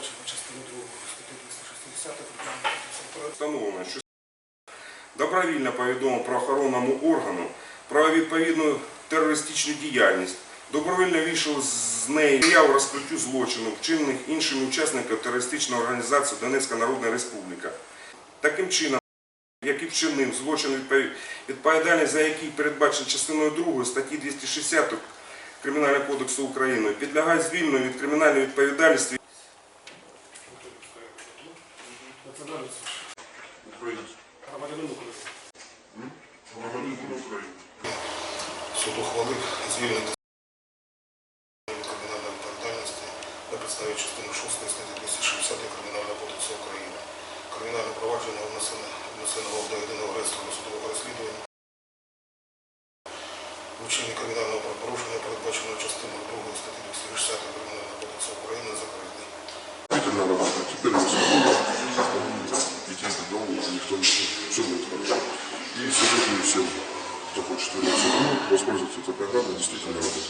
передбачено частиною 2 статті 260 Кримінального. Встановлено, що добровільно повідомив правоохоронному органу про відповідну терористичну діяльність, добровільно вийшов з неї заяву розкриттю злочину, вчинених іншими учасниками терористичної організації Донецька Народна Республіка. Таким чином, який вчинив злочин, відпові- відповідальність за який передбачена частиною 2 статті 260 Кримінального кодексу України, підлягає звільненню від кримінальної відповідальності Національність Український. громадянин України. Громадянин України. Суд ухвалив звільнити кримінальної відповідальності на підставі частини 6 статті 260 Кримінального кодексу України. Кримінальне провадження внесено, внесено до єдиного реєстру досудового розслідування. Вчинення кримінального правопорушення передбачено частиною 2 статті 260 Кримінального кодексу України закритий. всю программу. И советую всем, кто хочет вернуться домой, воспользоваться этой программой, действительно работает.